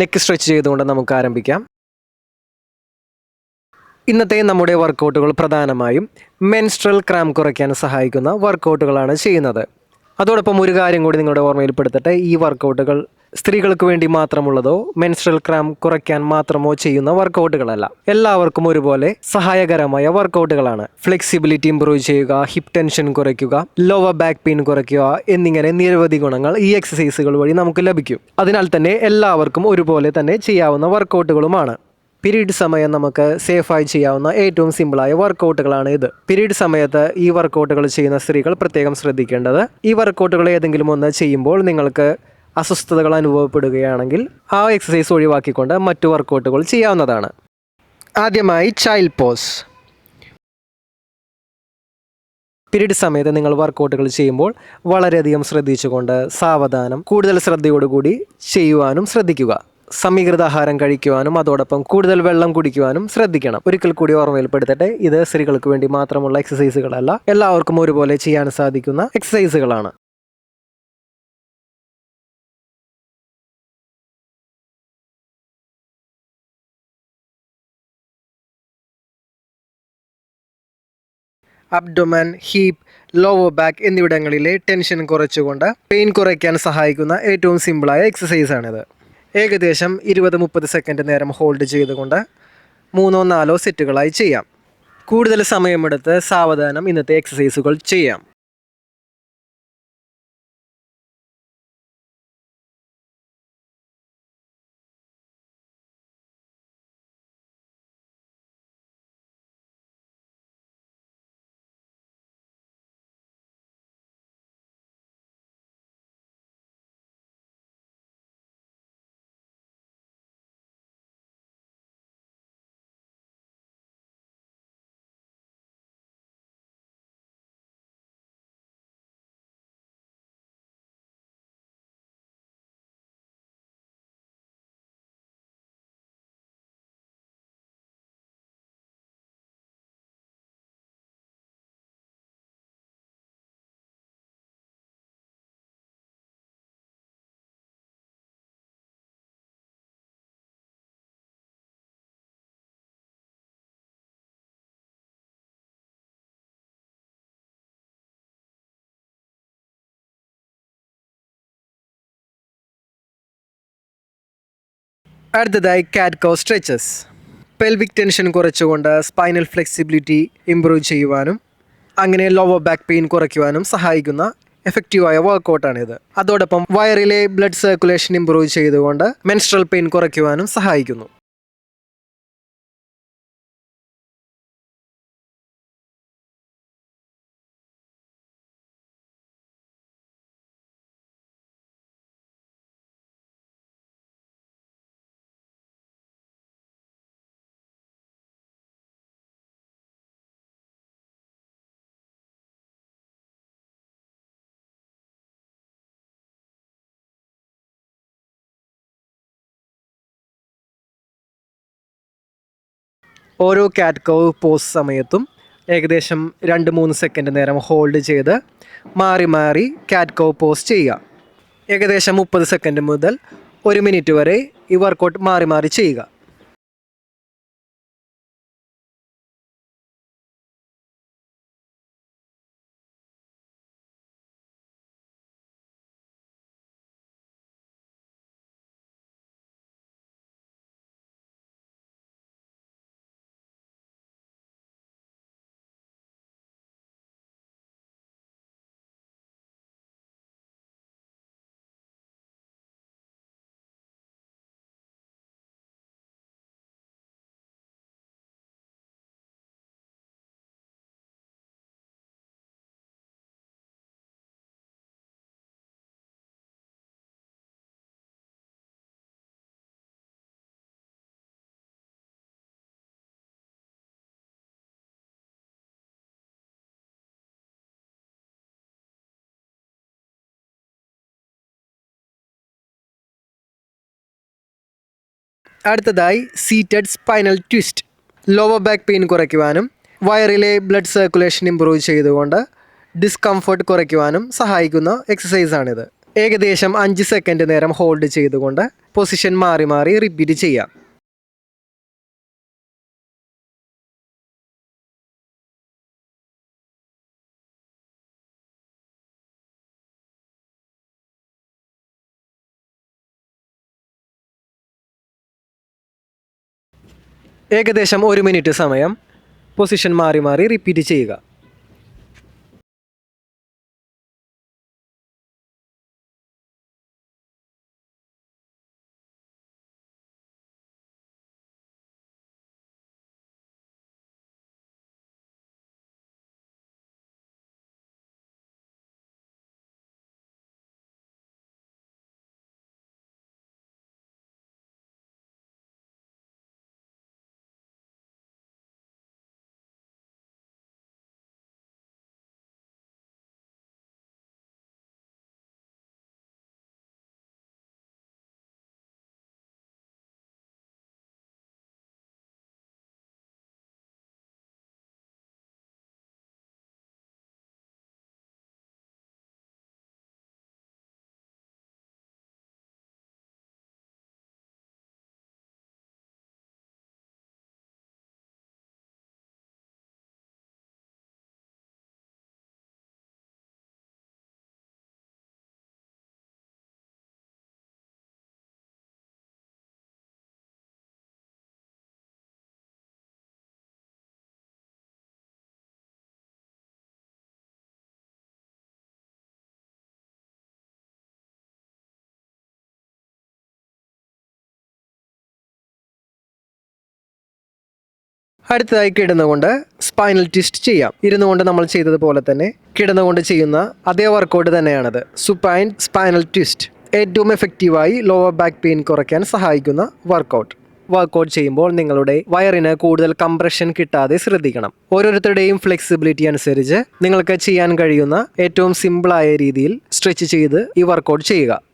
Neck stretch ചെയ്തുകൊണ്ട് നമുക്ക് ആരംഭിക്കാം. ഇന്നത്തെ നമ്മുടെ വർക്കൗട്ടുകൾ പ്രധാനമായും മെൻസ്ട്രൽ ക്രാം കുറയ്ക്കാൻ സഹായിക്കുന്ന വർക്കൗട്ടുകളാണ് ചെയ്യുന്നത്. അതോടൊപ്പം ഒരു കാര്യം കൂടി നിങ്ങളുടെ ഓർമ്മയിൽപ്പെടുത്തട്ടെ ഈ വർക്കൗട്ടുകൾ സ്ത്രീകൾക്ക് വേണ്ടി മാത്രമുള്ളതോ മെൻസ്ട്രൽ ക്രാം കുറയ്ക്കാൻ മാത്രമോ ചെയ്യുന്ന വർക്കൗട്ടുകളല്ല എല്ലാവർക്കും ഒരുപോലെ സഹായകരമായ വർക്കൗട്ടുകളാണ് ഫ്ലെക്സിബിലിറ്റി ഇംപ്രൂവ് ചെയ്യുക ഹിപ് ടെൻഷൻ കുറയ്ക്കുക ലോവർ ബാക്ക് പെയിൻ കുറയ്ക്കുക എന്നിങ്ങനെ നിരവധി ഗുണങ്ങൾ ഈ എക്സസൈസുകൾ വഴി നമുക്ക് ലഭിക്കും. അതിനാൽ തന്നെ എല്ലാവർക്കും ഒരുപോലെ തന്നെ ചെയ്യാവുന്ന വർക്കൗട്ടുകളുമാണ് പിരീഡ് സമയം നമുക്ക് സേഫായി ചെയ്യാവുന്ന ഏറ്റവും സിമ്പിളായ വർക്കൗട്ടുകളാണ് ഇത്. പിരീഡ് സമയത്ത് ഈ വർക്കൗട്ടുകൾ ചെയ്യുന്ന സ്ത്രീകൾ പ്രത്യേകം ശ്രദ്ധിക്കേണ്ടത് ഈ വർക്കൗട്ടുകൾ ഏതെങ്കിലും ഒന്ന് ചെയ്യുമ്പോൾ നിങ്ങൾക്ക് അസ്വസ്ഥതകൾ അനുഭവപ്പെടുകയാണെങ്കിൽ ആ എക്സസൈസ് ഒഴിവാക്കിക്കൊണ്ട് മറ്റു വർക്കൗട്ടുകൾ ചെയ്യാവുന്നതാണ്. ആദ്യമായി ചൈൽഡ് പോസ് പീരീഡ് സമയത്ത് നിങ്ങൾ വർക്കൗട്ടുകൾ ചെയ്യുമ്പോൾ വളരെയധികം ശ്രദ്ധിച്ചുകൊണ്ട് സാവധാനം കൂടുതൽ ശ്രദ്ധയോടുകൂടി ചെയ്യുവാനും ശ്രദ്ധിക്കുക. സമീകൃത ആഹാരം കഴിക്കുവാനും അതോടൊപ്പം കൂടുതൽ വെള്ളം കുടിക്കുവാനും ശ്രദ്ധിക്കണം. ഒരിക്കൽ കൂടി ഓർമ്മയിൽപ്പെടുത്തട്ടെ ഇത് സ്ത്രീകൾക്ക് വേണ്ടി മാത്രമുള്ള എക്സസൈസുകളല്ല എല്ലാവർക്കും ഒരുപോലെ ചെയ്യാൻ സാധിക്കുന്ന എക്സസൈസുകളാണ് അബ്ഡൊമൻ ഹീപ്പ് ലോവർ ബാക്ക് എന്നിവിടങ്ങളിലെ ടെൻഷൻ കുറച്ചുകൊണ്ട് പെയിൻ കുറയ്ക്കാൻ സഹായിക്കുന്ന ഏറ്റവും സിമ്പിളായ എക്സസൈസ് ആണിത് ഏകദേശം ഇരുപത് മുപ്പത് സെക്കൻഡ് നേരം ഹോൾഡ് ചെയ്തുകൊണ്ട് മൂന്നോ നാലോ സെറ്റുകളായി ചെയ്യാം. കൂടുതൽ സമയമെടുത്ത് സാവധാനം ഇന്നത്തെ എക്സസൈസുകൾ ചെയ്യാം. അടുത്തതായി cat cow stretches pelvic tension കുറച്ചുകൊണ്ട് സ്പൈനൽ ഫ്ലെക്സിബിലിറ്റി ഇംപ്രൂവ് ചെയ്യുവാനും അങ്ങനെ ലോവർ ബാക്ക് പെയിൻ കുറയ്ക്കുവാനും സഹായിക്കുന്ന എഫക്റ്റീവായ വർക്കൗട്ടാണിത് അതോടൊപ്പം വയറിലെ ബ്ലഡ് സർക്കുലേഷൻ ഇംപ്രൂവ് ചെയ്തുകൊണ്ട് മെൻസ്ട്രൽ പെയിൻ കുറയ്ക്കുവാനും സഹായിക്കുന്നു. ഓരോ കാറ്റ് കോ പോസ് സമയത്തും ഏകദേശം രണ്ട് മൂന്ന് സെക്കൻഡ് നേരം ഹോൾഡ് ചെയ്ത് മാറി മാറി കാറ്റ് കോ പോസ് ചെയ്യുക. ഏകദേശം മുപ്പത് സെക്കൻഡ് മുതൽ ഒരു മിനിറ്റ് വരെ ഈ വർക്കൗട്ട് മാറി മാറി ചെയ്യുക. അടുത്തതായി seated spinal twist lower back pain കുറയ്ക്കുവാനും വയറിലെ ബ്ലഡ് സർക്കുലേഷൻ ഇമ്പ്രൂവ് ചെയ്തുകൊണ്ട് ഡിസ്കംഫർട്ട് കുറയ്ക്കുവാനും സഹായിക്കുന്ന എക്സസൈസാണിത് ഏകദേശം അഞ്ച് സെക്കൻഡ് നേരം ഹോൾഡ് ചെയ്തുകൊണ്ട് പൊസിഷൻ മാറി മാറി റിപ്പീറ്റ് ചെയ്യാം. ഏകദേശം ഒരു മിനിറ്റ് സമയം. പൊസിഷൻ മാറി മാറി റിപ്പീറ്റ് ചെയ്യുക. അടുത്തതായി കിടന്നുകൊണ്ട് സ്പൈനൽ ട്വിസ്റ്റ് ചെയ്യാം. ഇരുന്നുകൊണ്ട് നമ്മൾ ചെയ്തതുപോലെ തന്നെ കിടന്നുകൊണ്ട് ചെയ്യുന്ന അതേ വർക്കൗട്ട് തന്നെയാണത്. സുപ്പൈൻ സ്പൈനൽ ട്വിസ്റ്റ് ഏറ്റവും എഫക്റ്റീവായി ലോവർ ബാക്ക് പെയിൻ കുറയ്ക്കാൻ സഹായിക്കുന്ന വർക്കൗട്ട് വർക്കൗട്ട് ചെയ്യുമ്പോൾ നിങ്ങളുടെ വയറിന് കൂടുതൽ കംപ്രഷൻ കിട്ടാതെ ശ്രദ്ധിക്കണം. ഓരോരുത്തരുടെയും ഫ്ലെക്സിബിലിറ്റി അനുസരിച്ച് നിങ്ങൾക്ക് ചെയ്യാൻ കഴിയുന്ന ഏറ്റവും സിമ്പിളായ രീതിയിൽ സ്ട്രെച്ച് ചെയ്ത് ഈ വർക്കൗട്ട് ചെയ്യുക.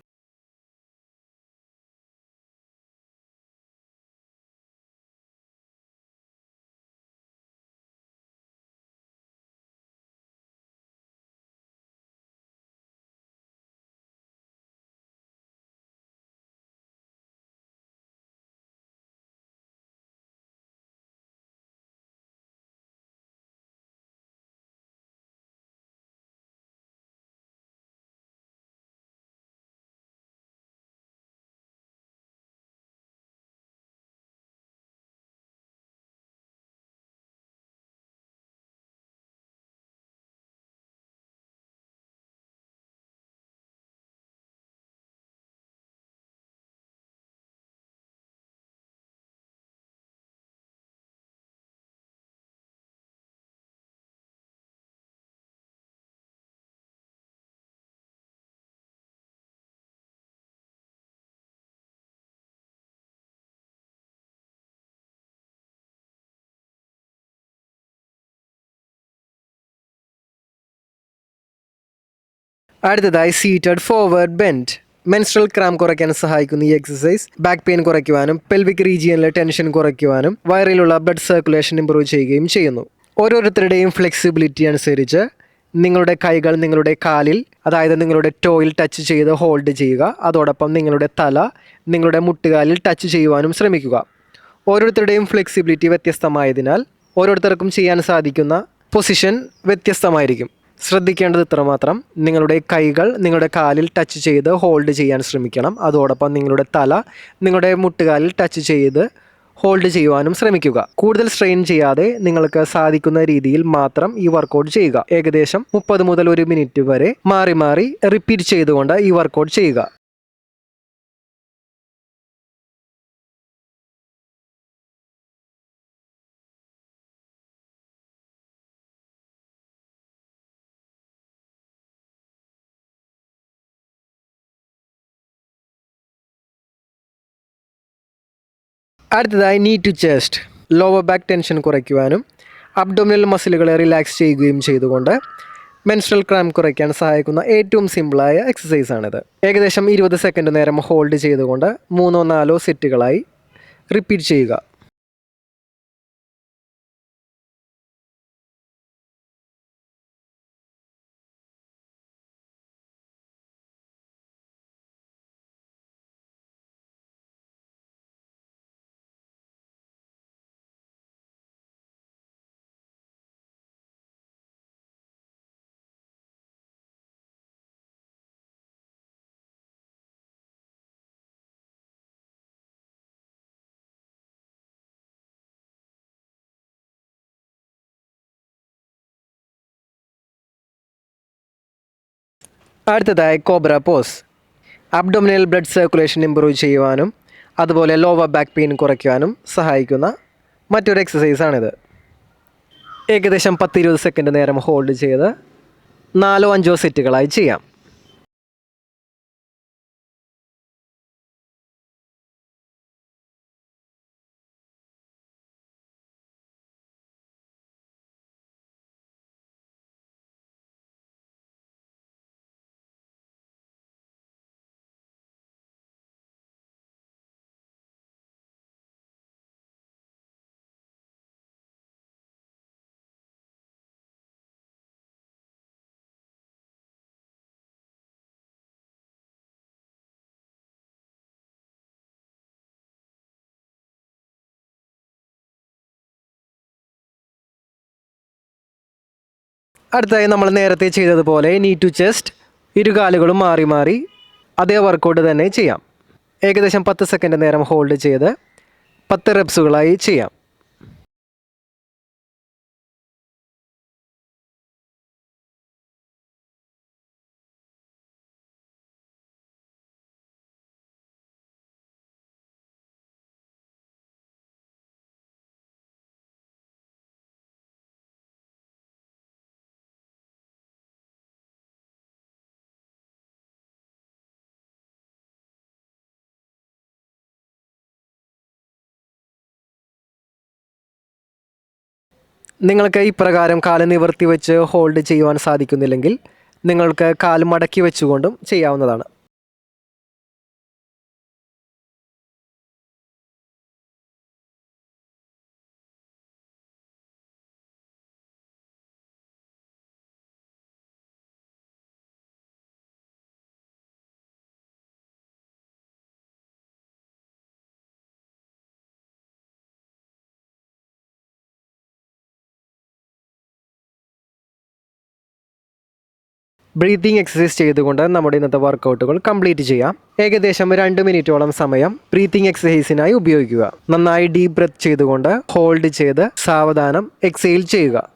അടുത്തതായി seated forward bend menstrual cramp കുറയ്ക്കാൻ സഹായിക്കുന്ന ഈ എക്സസൈസ് ബാക്ക് പെയിൻ കുറയ്ക്കുവാനും പെൽവിക് റീജിയനിലെ ടെൻഷൻ കുറയ്ക്കുവാനും വയറിലുള്ള ബ്ലഡ് സർക്കുലേഷൻ ഇമ്പ്രൂവ് ചെയ്യുകയും ചെയ്യുന്നു. ഓരോരുത്തരുടെയും ഫ്ലെക്സിബിലിറ്റി അനുസരിച്ച് നിങ്ങളുടെ കൈകൾ നിങ്ങളുടെ കാലിൽ അതായത് നിങ്ങളുടെ ടോയിൽ ടച്ച് ചെയ്ത് ഹോൾഡ് ചെയ്യുക. അതോടൊപ്പം നിങ്ങളുടെ തല നിങ്ങളുടെ മുട്ടുകാലിൽ ടച്ച് ചെയ്യുവാനും ശ്രമിക്കുക. ഓരോരുത്തരുടെയും ഫ്ലെക്സിബിലിറ്റി വ്യത്യസ്തമായതിനാൽ ഓരോരുത്തർക്കും ചെയ്യാൻ സാധിക്കുന്ന പൊസിഷൻ വ്യത്യസ്തമായിരിക്കും. ശ്രദ്ധിക്കേണ്ടത് ഇത്രമാത്രം. നിങ്ങളുടെ കൈകൾ നിങ്ങളുടെ കാലിൽ ടച്ച് ചെയ്ത് ഹോൾഡ് ചെയ്യാൻ ശ്രമിക്കണം. അതോടൊപ്പം നിങ്ങളുടെ തല നിങ്ങളുടെ മുട്ടുകാലിൽ ടച്ച് ചെയ്ത് ഹോൾഡ് ചെയ്യുവാനും ശ്രമിക്കുക. കൂടുതൽ സ്ട്രെയിൻ ചെയ്യാതെ നിങ്ങൾക്ക് സാധിക്കുന്ന രീതിയിൽ മാത്രം ഈ വർക്കൗട്ട് ചെയ്യുക. ഏകദേശം മുപ്പത് മുതൽ ഒരു മിനിറ്റ് വരെ മാറി മാറി റിപ്പീറ്റ് ചെയ്തുകൊണ്ട് ഈ വർക്കൗട്ട് ചെയ്യുക. അടുത്തതായി knee to chest lower back tension കുറയ്ക്കുവാനും abdominal മസിലുകളെ റിലാക്സ് ചെയ്യുകയും ചെയ്തുകൊണ്ട് മെൻസ്ട്രൽ ക്രാം കുറയ്ക്കാൻ സഹായിക്കുന്ന ഏറ്റവും സിമ്പിളായ എക്സസൈസാണിത് ഏകദേശം ഇരുപത് സെക്കൻഡ് നേരം ഹോൾഡ് ചെയ്തുകൊണ്ട് മൂന്നോ നാലോ സെറ്റുകളായി റിപ്പീറ്റ് ചെയ്യുക. അടുത്തതായി cobra pose. Abdominal blood circulation improve ചെയ്യുവാനും അതുപോലെ ലോവർ ബാക്ക് പെയിൻ കുറയ്ക്കുവാനും സഹായിക്കുന്ന മറ്റൊരു എക്സസൈസാണിത്. ഏകദേശം പത്തിരുപത് സെക്കൻഡ് നേരം ഹോൾഡ് ചെയ്ത് നാലോ അഞ്ചോ സെറ്റുകളായി ചെയ്യാം. അടുത്തായി നമ്മൾ നേരത്തെ ചെയ്തതുപോലെ നീ ടു ചെസ്റ്റ് ഇരുകാലുകളും മാറി മാറി അതേ വർക്കൗട്ട് തന്നെ ചെയ്യാം. ഏകദേശം പത്ത് സെക്കൻഡ് നേരം ഹോൾഡ് ചെയ്ത് പത്ത് റെപ്സുകളായി ചെയ്യാം. നിങ്ങൾക്ക് ഇപ്രകാരം കാൽ നിവർത്തി വെച്ച് ഹോൾഡ് ചെയ്യുവാൻ സാധിക്കുന്നില്ലെങ്കിൽ നിങ്ങൾക്ക് കാൽ മടക്കി വെച്ചുകൊണ്ടും ചെയ്യാവുന്നതാണ്. ബ്രീത്തിങ് എക്സസൈസ് ചെയ്തുകൊണ്ട് നമ്മുടെ ഇന്നത്തെ വർക്കൗട്ടുകൾ കംപ്ലീറ്റ് ചെയ്യാം. ഏകദേശം രണ്ട് മിനിറ്റോളം സമയം ബ്രീത്തിങ് എക്സസൈസിനായി ഉപയോഗിക്കുക. നന്നായി ഡീപ് ബ്രത്ത് ചെയ്തുകൊണ്ട് ഹോൾഡ് ചെയ്ത് സാവധാനം എക്സൈൽ ചെയ്യുക.